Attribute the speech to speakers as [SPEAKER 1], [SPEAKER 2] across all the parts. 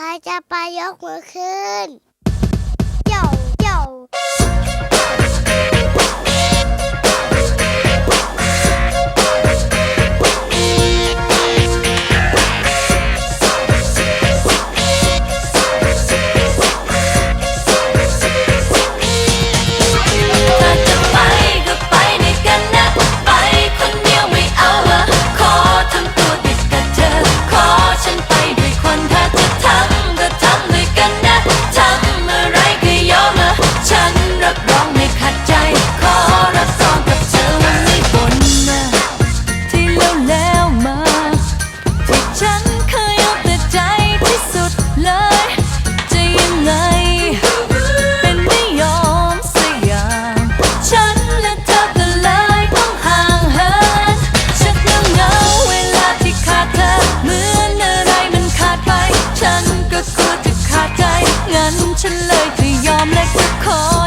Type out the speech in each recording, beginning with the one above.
[SPEAKER 1] ใครจะไปยกมือขึ้น
[SPEAKER 2] ้นฉันเลยจะยอมและก็ขอ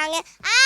[SPEAKER 1] 啊。